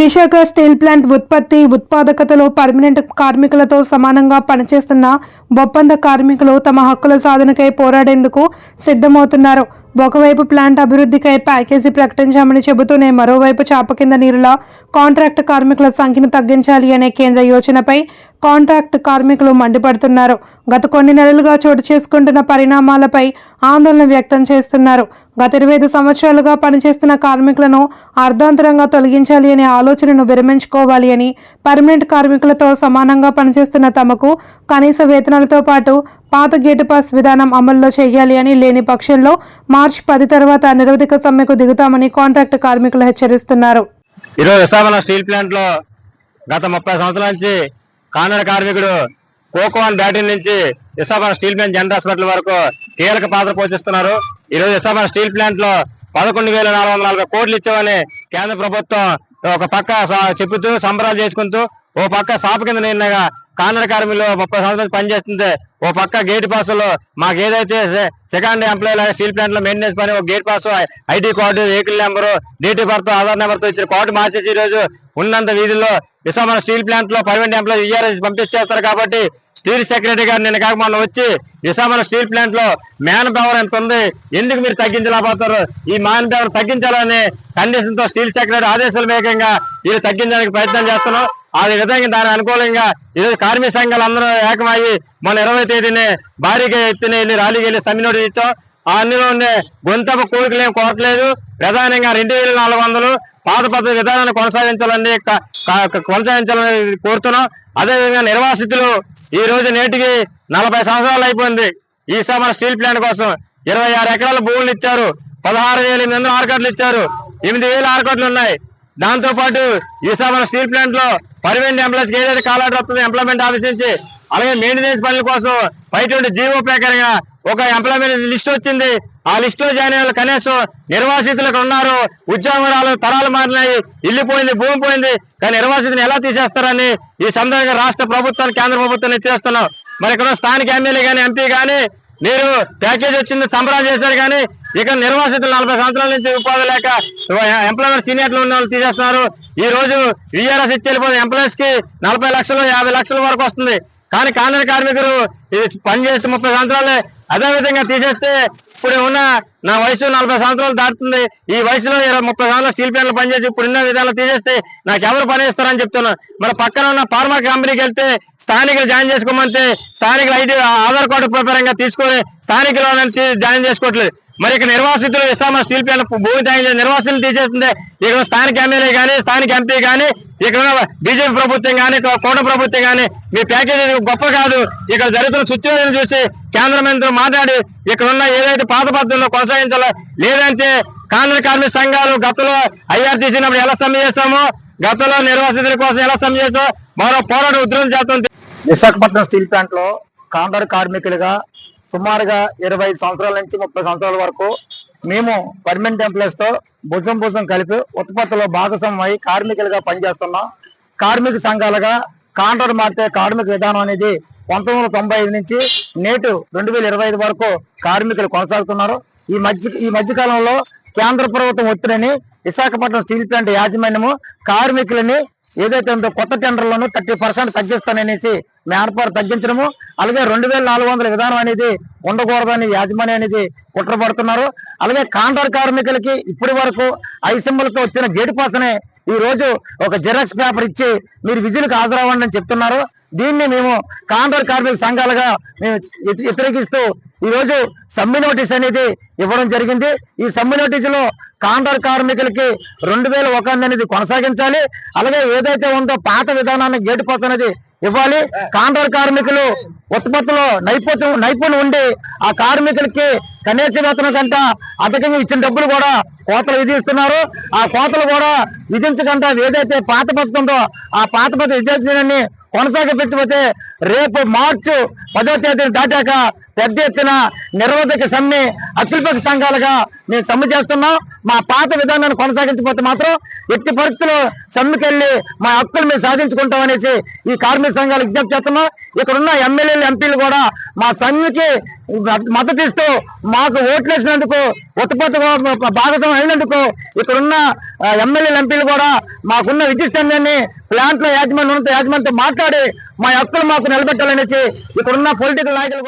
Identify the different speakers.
Speaker 1: Visakha steel plant ఉత్పత్తి ఉత్పాదకతలో permanent కార్మికులతో సమానంగా పనిచేస్తున్న ఒప్పంద కార్మికులు తమ హక్కుల సాధనకై పోరాడేందుకు సిద్ధమవుతున్నారు. ఒకవైపు ప్లాంట్ అభివృద్ధికై ప్యాకేజీ ప్రకటించామని చెబుతూనే మరోవైపు చాప కింద నీరులా కాంట్రాక్ట్ కార్మికుల సంఖ్యను తగ్గించాలి అనే కేంద్ర యోచనపై కాంట్రాక్ట్ కార్మికులు మండిపడుతున్నారు. గత కొన్ని నెలలుగా చోటు చేసుకుంటున్న పరిణామాలపై ఆందోళన వ్యక్తం చేస్తున్నారు. గత ఇరవై ఐదు సంవత్సరాలుగా పనిచేస్తున్న కార్మికులను అర్ధాంతరంగా తొలగించాలి అనే ఆలోచనను విరమించుకోవాలి అని పర్మనెంట్ కార్మికులతో సమానంగా పనిచేస్తున్న తమకు కనీస వేతనాలతో పాటు పాత గేటు పాస్ విధానం అమల్లో చేయాలి అని లేని పక్షంలో మార్చి పది తర్వాత నిరవధిక సమ్మెకు దిగుతామని కాంట్రాక్ట్ కార్మికులు హెచ్చరిస్తున్నారు.
Speaker 2: ఈరోజు విశాఖపట్నం స్టీల్ ప్లాంట్లో గత ముప్పై సంవత్సరాల నుంచి కానడ కార్మికుడు కోకోన్ బ్యాటరీ నుంచి Visakhapatnam steel plant general hospital వరకు కీలక పాత్ర పోషిస్తున్నారు. ఈరోజు రోజు విశాఖపట్నం స్టీల్ ప్లాంట్లో పదకొండు వేల నాలుగు వందల నలభై కోట్లు ఇచ్చామని కేంద్ర ప్రభుత్వం ఒక పక్క చెబుతూ సంబరాలు చేసుకుంటూ ఓ పక్క సాపు కింద నిన్నగా కానడ కార్మికులు ముప్పై సంవత్సరాలు పనిచేస్తుంది ఓ పక్క గేట్ పాసులు మాకు ఏదైతే సెకండ్ ఎంప్లాయీ స్టీల్ ప్లాంట్లో మెయింటెనెన్స్ పని ఒక gate pass ID card vehicle number date of birth Aadhaar నెంబర్తో ఇచ్చిన కార్డు మార్చేసి ఈ రోజు ఉన్నంత వీధిలో విశాఖ స్టీల్ ప్లాంట్లో పర్మనెంట్ ఎంప్లాయీ ఈఆర్ఎస్ పంపించేస్తారు కాబట్టి స్టీల్ సెక్రటరీ గారు నిన్న కాక మొన్న వచ్చి విశాఖ స్టీల్ ప్లాంట్లో మ్యాన్ పవర్ ఎంత ఉంది ఎందుకు మీరు తగ్గించలేకపోతారు ఈ మ్యాన్ పవర్ తగ్గించాలని కండిషన్తో స్టీల్ సెక్రటరీ ఆదేశాల వేగంగా వీళ్ళు తగ్గించడానికి ప్రయత్నం చేస్తున్నాం. ఆ విధంగా దాని అనుకూలంగా ఈరోజు కార్మిక సంఘాలు అందరూ ఏకమయ్యి మన ఇరవై తేదీని భారీగా ఎత్తున వెళ్ళి ర్యాలీకి వెళ్ళి సమ్మె నోటీస్ ఇచ్చాం. ఆ అన్నిలో ఉండే గొంతపు కోరికలేం కోరట్లేదు. ప్రధానంగా రెండు వేల నాలుగు వందలు పాత పద్ధతి విధానాన్ని కొనసాగించాలని కొనసాగించాలని కోరుతున్నాం. అదేవిధంగా నిర్వాసితులు ఈ రోజు నేటికి నలభై సంవత్సరాలు అయిపోయింది. ఈ సమ్మర్ స్టీల్ ప్లాంట్ కోసం ఇరవై ఆరు ఎకరాల భూములు ఇచ్చారు. పదహారు వేల ఎనిమిది వందల ఇచ్చారు. ఎనిమిది వేల ఆరుకట్లు ఉన్నాయి. దాంతో పాటు ఈ స్టీల్ ప్లాంట్లో పర్మనెంట్ ఎంప్లాయీస్ ఏదైతే కాలాటర్ వస్తుందో ఎంప్లాయ్మెంట్ ఆఫీస్ నుంచి అలాగే మెయింటెనెన్స్ పనుల కోసం బయట జీవో ప్రకారంగా ఒక ఎంప్లాయ్మెంట్ లిస్ట్ వచ్చింది. ఆ లిస్ట్లో జాయిన్ అయ్యే కనీసం నిర్వాసితులకు ఉన్నారు. ఉద్యోగాలు తరాలు మారినాయి ఇల్లు పోయింది భూమి పోయింది. కానీ నిర్వాసితుని ఎలా తీసేస్తారని ఈ సందర్భంగా రాష్ట్ర ప్రభుత్వాన్ని కేంద్ర ప్రభుత్వాన్ని చేస్తున్నాం మరి ఇక్కడ స్థానిక ఎమ్మెల్యే కానీ ఎంపీ కానీ మీరు ప్యాకేజ్ వచ్చింది సంబరాలు చేశారు కానీ ఇక్కడ నిర్వాసితులు నలభై సంవత్సరాల నుంచి ఉపాధి లేక ఎంప్లాయ్మెంట్ సీనియర్లు ఉన్న వాళ్ళు తీసేస్తున్నారు. ఈ రోజు విఆర్ఎస్ ఇచ్చి వెళ్ళిపోయిన ఎంప్లాయీస్కి నలభై లక్షలు యాభై లక్షల వరకు వస్తుంది. కానీ కాంగ్రెస్ కార్మికులు ఇది పని ముప్పై సంవత్సరాలే అదే విధంగా తీసేస్తే ఇప్పుడు ఉన్న నా వయసు నలభై సంవత్సరాలు దాటుతుంది. ఈ వయసులో ఇరవై ముప్పై సంవత్సరాలు స్టీల్ ప్లాంట్లు పనిచేసి ఇప్పుడు ఉన్న విధాలు తీసేస్తే నాకు ఎవరు పని చెప్తున్నాను మరి పక్కన ఉన్న ఫార్మా కంపెనీకి వెళ్తే స్థానికులు జాయిన్ చేసుకోమంటే స్థానికులు ఐడి ఆధార్ కార్డు ప్రకారంగా తీసుకొని స్థానికులు జాయిన్ చేసుకోవట్లేదు. మరి ఇక్కడ నిర్వాసితులు ఇస్తామా స్టీల్ ప్లాంట్ భూమి తగ్గించే నిర్వాసితులు తీసేస్తుంది ఇక్కడ స్థానిక ఎమ్మెల్యే కానీ స్థానిక ఎంపీ కానీ ఇక్కడ ఉన్న బీజేపీ ప్రభుత్వం కానీ కోట ప్రభుత్వం కానీ మీ ప్యాకేజీ గొప్ప కాదు. ఇక్కడ జరుగుతున్న సిచ్యువేషన్ చూసి కేంద్ర మంత్రి మాట్లాడి ఇక్కడ ఉన్న ఏదైతే పాత పద్ధతుల్లో కొనసాగించాలో లేదంటే కాంగ్రెస్ కార్మిక సంఘాలు గతంలో ఐఆర్టీసీనప్పుడు ఎలా సమ్మె చేస్తామో గతంలో నిర్వాసితుల కోసం ఎలా సమ్మె చేస్తామో మరో పోరాట ఉద్యోగం చేస్తుంది
Speaker 3: విశాఖపట్నం స్టీల్ ప్లాంట్లో కాంట్రాక్ట్ కార్మికులుగా సుమారుగా ఇరవై ఐదు సంవత్సరాల నుంచి ముప్పై సంవత్సరాల వరకు మేము పర్మనెంట్ ఎంప్లాయీస్తో భుజం భుజం కలిపి ఉత్పత్తిలో భాగస్వామ్యం కార్మికులుగా పనిచేస్తున్నాం. కార్మిక సంఘాలుగా కాంట్రాక్ట్ మారితే కార్మిక విధానం అనేది పంతొమ్మిది వందల తొంభై ఐదు నుంచి నేటు రెండు వేల ఇరవై ఐదు వరకు కార్మికులు కొనసాగుతున్నారు. ఈ మధ్య ఈ మధ్యకాలంలో కేంద్ర ప్రభుత్వం ఒత్తిడిని విశాఖపట్నం స్టీల్ ప్లాంట్ యాజమాన్యము కార్మికులని ఏదైతే ఉందో కొత్త టెండర్లను థర్టీ పర్సెంట్ తగ్గిస్తాననేసి మ్యాన్ పవర్ తగ్గించడము. అలాగే రెండు వేల నాలుగు వందల విధానం అనేది ఉండకూడదని యాజమాన్యం అనేది కుట్రపడుతున్నారు. అలాగే కాంట్రాక్ట్ కార్మికులకి ఇప్పటి వరకు ఐసెంబులతో వచ్చిన గేట్ పాస్ ఈ రోజు ఒక జెరాక్స్ పేపర్ ఇచ్చి మీరు విజులకు హాజరవ్వండి అని చెప్తున్నారు. దీన్ని మేము కాంట్రాక్ట్ కార్మిక సంఘాలుగా మేము వ్యతిరేకిస్తూ ఈ రోజు సమ్మె నోటీస్ అనేది ఇవ్వడం జరిగింది. ఈ సమ్మె నోటీసులో కాంట్రాక్ట్ కార్మికులకి రెండు వేల ఒక అనేది కొనసాగించాలి. అలాగే ఏదైతే ఉందో పాత విధానాన్ని గేటు పాస్ అనేది ఇవ్వాలి. కాంట్రాక్ట్ కార్మికులు ఉత్పత్తిలో నైపుణ్యం నైపుణ్యం ఉండి ఆ కార్మికులకి కనీస వేతనం కంట అధికంగా ఇచ్చిన డబ్బులు కూడా కోతలు విధిస్తున్నారు. ఆ కోతలు కూడా విధించకుండా ఏదైతే పాత పథకం ఉందో ఆ పాత పథకం విద్యార్థిని కొనసాగించకపోతే రేపు మార్చి పదో తేదీని దాటాక పెద్ద ఎత్తున నిరోధక సమ్మె అఖిలపక్ష సంఘాలుగా మేము సమ్మె చేస్తున్నాం. మా పాత విధానాన్ని కొనసాగించకపోతే మాత్రం ఎట్టి పరిస్థితుల్లో సమ్మెకెళ్ళి మా హక్కులు మేము సాధించుకుంటాం అనేసి ఈ కార్మిక సంఘాలు విజ్ఞప్తి చేస్తున్నాం. ఇక్కడ ఉన్న ఎమ్మెల్యేలు ఎంపీలు కూడా మా సమ్మెకి మద్దతు ఇస్తూ మాకు ఓట్లు వేసినందుకు ఉత్పత్తి భాగస్వామ్యం అయినందుకు ఇక్కడున్న ఎమ్మెల్యేలు ఎంపీలు కూడా మాకున్న విద్యుత్ ప్లాంట్లో ప్లాంట్లో యాజమాన్యం యాజమాన్యంతో మాట్లాడి మా హక్కులు మాకు నిలబెట్టాలనేసి ఇక్కడున్న పొలిటికల్ నాయకులు